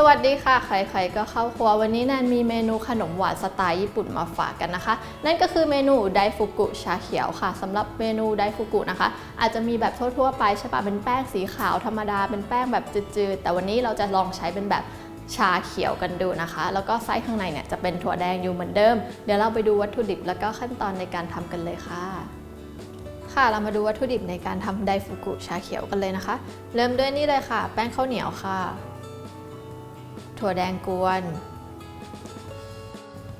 สวัสดีค่ะ ใครๆก็เข้าครัววันนี้แนนมีเมนูขนมหวานสไตล์ญี่ปุ่นมาฝากกันนะคะ นั่นก็คือเมนูไดฟุกุชาเขียวค่ะสำหรับเมนูไดฟุกุนะคะ อาจจะมีแบบทั่วๆไปใช่ปะเป็นแป้งสีขาวธรรมดาเป็นแป้งแบบจืดๆ แต่วันนี้เราจะลองใช้เป็นแบบชาเขียวกันดูนะคะ แล้วก็ไส้ข้างในเนี่ยจะเป็นถั่วแดงอยู่เหมือนเดิม เดี๋ยวเราไปดูวัตถุดิบแล้วก็ขั้นตอนในการทำกันเลยค่ะค่ะเรามาดูวัตถุดิบในการทำไดฟุกุชาเขียวกันเลยนะคะ เริ่มด้วยนี่เลยค่ะ แป้งข้าวเหนียวค่ะ ถั่วแดงกวน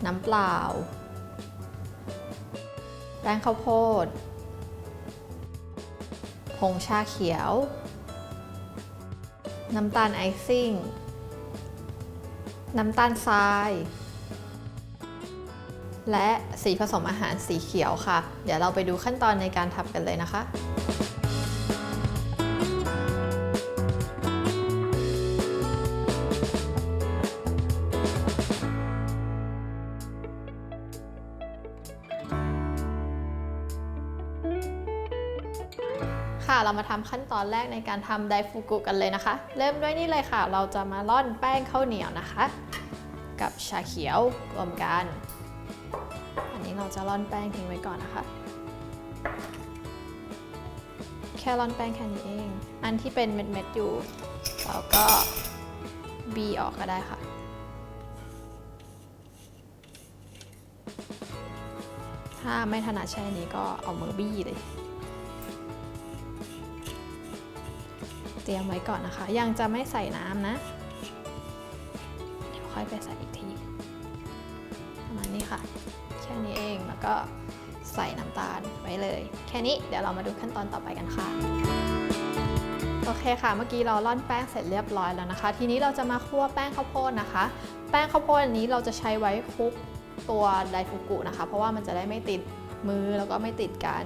น้ำเปล่า แป้งข้าวโพด ผงชาเขียว น้ำตาลไอซิ่ง น้ำตาลทราย และสีผสมอาหารสีเขียวค่ะ เดี๋ยวเราไปดูขั้นตอนในการทำกันเลยนะคะ ค่ะเรามาทำขั้นตอนแรกในการทำไดฟูกุกันเลยนะคะ เริ่มด้วยนี่เลยค่ะ เราจะมาร่อนแป้งข้าวเหนียวนะคะ กับชาเขียวรวมกัน อันนี้เราจะร่อนแป้งทิ้งไว้ก่อนนะคะ แค่ร่อนแป้งแค่นี้เอง อันที่เป็นเม็ดๆอยู่เราก็บีออกก็ได้ค่ะถ้าไม่ถนัดใช้นนี้ก็เอามือบี้เลย ตรียมไว้ก่อนนะคะ ยังจะไม่ใส่น้ำนะ เดี๋ยวค่อยไปใส่อีกที ประมาณนี้ค่ะ แค่นี้เอง แล้วก็ใส่น้ำตาลไว้เลย แค่นี้ เดี๋ยวเรามาดูขั้นตอนต่อไปกันค่ะ โอเคค่ะ เมื่อกี้เราร่อนแป้งเสร็จเรียบร้อยแล้วนะคะ ทีนี้เราจะมาคั่วแป้งข้าวโพดนะคะ แป้งข้าวโพดอันนี้เราจะใช้ไว้คลุกตัวไดฟุกุนะคะ เพราะว่ามันจะได้ไม่ติดมือแล้วก็ไม่ติดกัน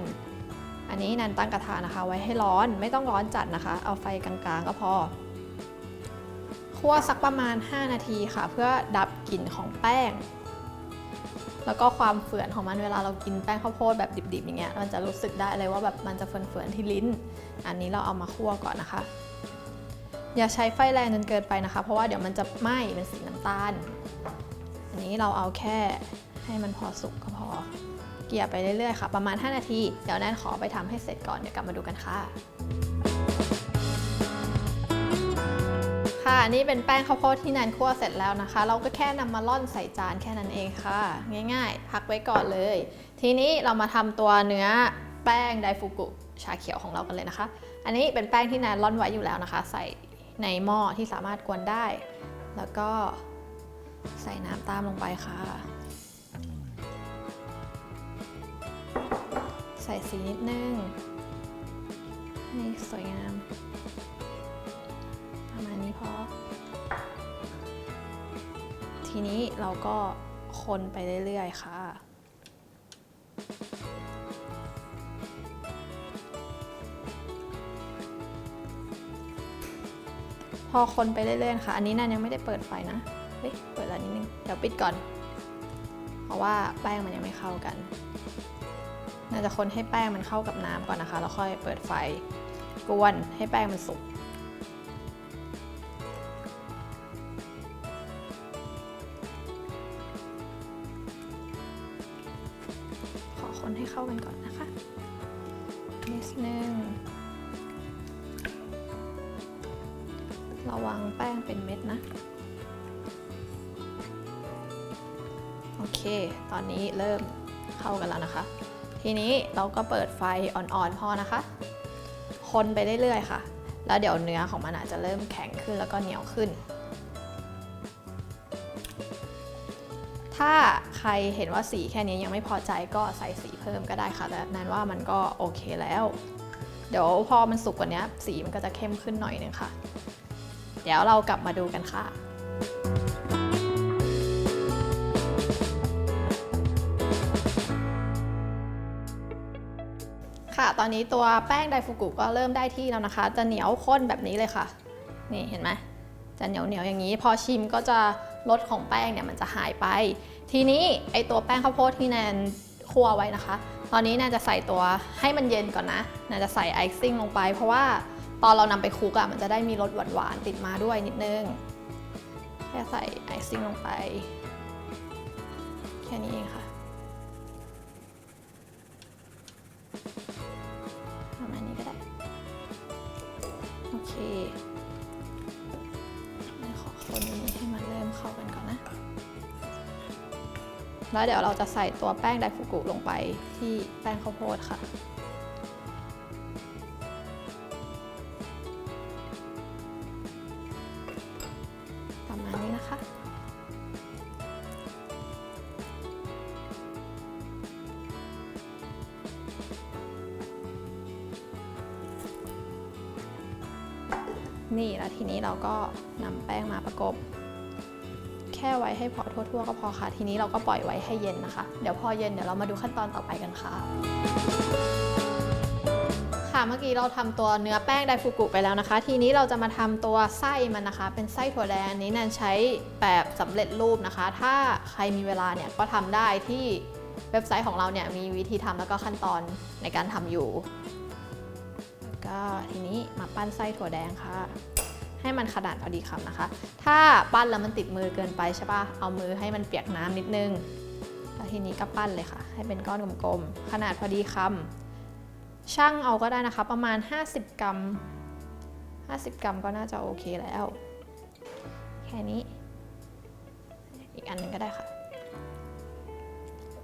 อันนี้นันตั้งกระทะนะคะ ไว้ให้ร้อนไม่ต้องร้อนจัดนะคะ เอาไฟกลางๆก็พอคั่วสักประมาณ 5 นาทีค่ะ เพื่อดับกลิ่นของแป้ง แล้วก็ความเฝื่อนของมันเวลาเรากินแป้งข้าวโพดแบบดิบๆอย่างเงี้ยมันจะรู้สึกได้เลยว่าแบบมันจะเฝื่อนๆที่ลิ้น อันนี้เราเอามาคั่วก่อนนะคะ อย่าใช้ไฟแรงจนเกินไปนะคะ เพราะว่าเดี๋ยวมันจะไหม้เป็นสีน้ำตาล อันนี้เราเอาแค่ให้มันพอสุกก็พอ กี่ยไปเรื่อยๆค่ะประมาณ 5 นาที เดี๋ยวแนนขอไปทำให้เสร็จก่อนเดี๋ยวกลับมาดูกันค่ะ ค่ะนี่เป็นแป้งข้าวโพดที่แนนคั่วเสร็จแล้วนะคะ เราก็แค่นำมาล่อนใส่จานแค่นั้นเองค่ะ ง่ายๆ พักไว้ก่อนเลย ทีนี้เรามาทำตัวเนื้อแป้งไดฟูกุชาเขียวของเรากันเลยนะคะ อันนี้เป็นแป้งที่แนนร่อนไว้อยู่แล้วนะคะ ใส่ในหม้อที่สามารถกวนได้ แล้วก็ใส่น้ำตามลงไปค่ะ ใส่สีนิดนึง นี่สวยงาม ประมาณนี้พอ ทีนี้เราก็คนไปเรื่อยๆ ค่ะพอคนไปเรื่อยๆค่ะ อันนี้นันยังไม่ได้เปิดไฟนะ เฮ้ย เปิดแล้วนิดนึง เดี๋ยวปิดก่อน เพราะว่าแป้งมันยังไม่เข้ากัน น่าจะคนให้แป้งมันเข้ากับน้ำก่อนนะคะ แล้วค่อยเปิดไฟกวนให้แป้งมันสุกขอคนให้เข้ากันก่อนนะคะนิดนึงระวังแป้งเป็นเม็ดนะ โอเค ตอนนี้เริ่มเข้ากันแล้วนะคะ ทีนี้เราก็เปิดไฟอ่อนๆพอนะคะ คนไปเรื่อยๆค่ะ แล้วเดี๋ยวเนื้อของมันอาจจะเริ่มแข็งขึ้นแล้วก็เหนียวขึ้น ถ้าใครเห็นว่าสีแค่นี้ยังไม่พอใจก็ใส่สีเพิ่มก็ได้ค่ะ แต่นั้นว่ามันก็โอเคแล้ว เดี๋ยวพอมันสุกกว่านี้สีมันก็จะเข้มขึ้นหน่อยนึงค่ะ เดี๋ยวเรากลับมาดูกันค่ะ ค่ะ ตอนนี้ตัวแป้งไดฟูกุก็เริ่มได้ที่แล้วนะคะ จะเหนียวข้นแบบนี้เลยค่ะ นี่เห็นไหมจะเหนียวเหนียวๆอย่างนี้ พอชิมก็จะรสของแป้งเนี่ยมันจะหายไป ทีนี้ไอตัวแป้งข้าวโพดที่แนนคั่วไว้นะคะ ตอนนี้แนนจะใส่ตัวให้มันเย็นก่อนนะแนนจะใส่ไอซิ่งลงไป เพราะว่าตอนเรานำไปคลุกอะมันจะได้มีรสหวานๆติดมาด้วยนิดนึงแค่ใส่ไอซิ่งลงไป แค่นี้เองค่ะ เคขอคนนี้ให้มันเริ่มเข้ากันก่อนนะ แล้วเดี๋ยวเราจะใส่ตัวแป้งไดฟุกุลงไปที่แป้งข้าวโพดค่ะ นี่แล้วทีนี้เราก็นำแป้งมาประกบ แค่ไว้ให้พอทั่วๆ ก็พอค่ะ ทีนี้เราก็ปล่อยไว้ให้เย็นนะคะ เดี๋ยวพอเย็นเดี๋ยวเรามาดูขั้นตอนต่อไปกันค่ะ ค่ะเมื่อกี้เราทำตัวเนื้อแป้งไดฟูกุไปแล้วนะคะ ทีนี้เราจะมาทำตัวไส้มันนะคะ เป็นไส้ถั่วแดงนี้แนนใช้แบบสำเร็จรูปนะคะ ถ้าใครมีเวลาเนี่ยก็ทำได้ที่เว็บไซต์ของเราเนี่ยมีวิธีทำแล้วก็ขั้นตอนในการทำอยู่ ก็ทีนี้มาปั้นไส้ถั่วแดงค่ะ ให้มันขนาดพอดีคำนะคะ ถ้าปั้นแล้วมันติดมือเกินไปใช่ปะเอามือให้มันเปียกน้ำนิดนึงแล้วทีนี้ก็ปั้นเลยค่ะ ให้เป็นก้อนกลมๆ ขนาดพอดีคำช่างเอาก็ได้นะคะ ประมาณ 50 กรัม 50 กรัมก็น่าจะโอเคแล้ว แค่นี้ อีกอันหนึงก็ได้ค่ะ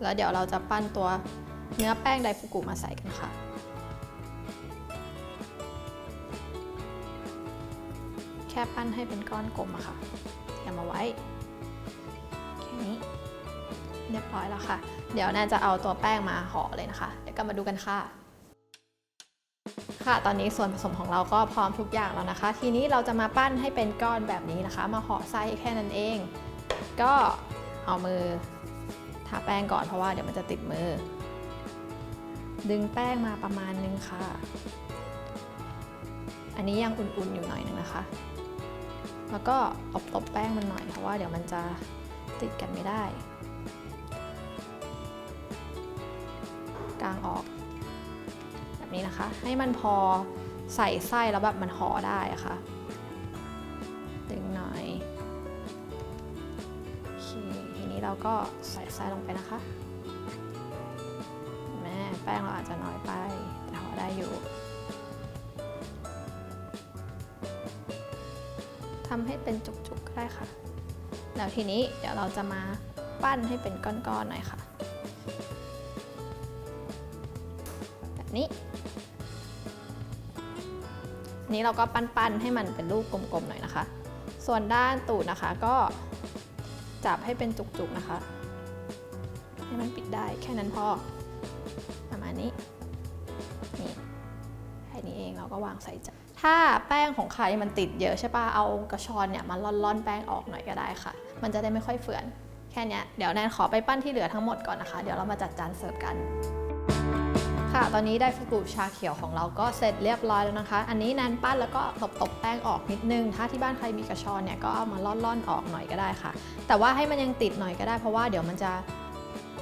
แล้วเดี๋ยวเราจะปั้นตัวเนื้อแป้งไดฟูกุมาใส่กันค่ะ ค่ปั้นให้เป็นก้อนกลมอะค่ะอย่ามาไว้แค่นี้เรียบร้อยแล้วค่ะ เดี๋ยวน่าจะเอาตัวแป้งมาห่อเลยนะคะ เดี๋ยวก็มาดูกันค่ะ ค่ะ ตอนนี้ส่วนผสมของเราก็พร้อมทุกอย่างแล้วนะคะ ทีนี้เราจะมาปั้นให้เป็นก้อนแบบนี้นะคะ มาห่อไส้แค่นั้นเอง ก็เอามือทาแป้งก่อนเพราะว่าเดี๋ยวมันจะติดมือ ดึงแป้งมาประมาณนึงค่ะ อันนี้ยังอุ่นๆอยู่หน่อยนึงนะคะ แล้วก็ตบตบแป้งมันหน่อยเพราะว่าเดี๋ยวมันจะติดกันไม่ได้ กางออก แบบนี้นะคะ ให้มันพอใส่ไส้แล้วแบบมันห่อได้ะค่ะดึงหน่อยโอเคทีนี้เราก็ใส่ไส้ลงไปนะคะ แม่แป้งเราอาจจะน้อยไปแต่ห่อได้อยู่ ทำให้เป็นจุกๆก็ได้ค่ะ แล้วทีนี้เดี๋ยวเราจะมาปั้นให้เป็นก้อนๆหน่อยค่ะ แบบนี้ นี้เราก็ปั้นๆให้มันเป็นรูปกลมๆหน่อยนะคะ ส่วนด้านตูดนะคะก็จับให้เป็นจุกๆนะคะ ให้มันปิดได้แค่นั้นพอประมาณนี้ นี่แค่นี้เองเราก็วางใส่จาน ถ้าแป้งของใครมันติดเยอะใช่ปะเอากระชอนเนี่ยมาล่อนๆแป้งออกหน่อยก็ได้ค่ะ มันจะได้ไม่ค่อยเฟื่อน แค่นี้เดี๋ยวแนนขอไปปั้นที่เหลือทั้งหมดก่อนนะคะ เดี๋ยวเรามาจัดจานเสิร์ฟกัน ค่ะ ตอนนี้ไดฟูกุชาเขียวของเราก็เสร็จเรียบร้อยแล้วนะคะ อันนี้แนนปั้นแล้วก็ตบตบๆแป้งออกนิดนึง ถ้าที่บ้านใครมีกระชอนเนี่ยก็เอามาล่อนๆออกหน่อยก็ได้ค่ะ แต่ว่าให้มันยังติดหน่อยก็ได้เพราะว่าเดี๋ยวมันจะ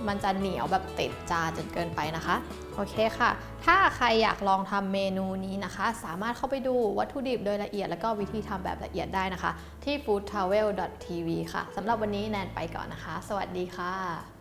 มันจะเหนียวแบบติดจานจนเกินไปนะคะ โอเคค่ะ ถ้าใครอยากลองทำเมนูนี้นะคะ สามารถเข้าไปดูวัตถุดิบโดยละเอียด แล้วก็วิธีทำแบบละเอียดได้นะคะ ที่ foodtravel.tv ค่ะสำหรับวันนี้แนนไปก่อนนะคะ สวัสดีค่ะ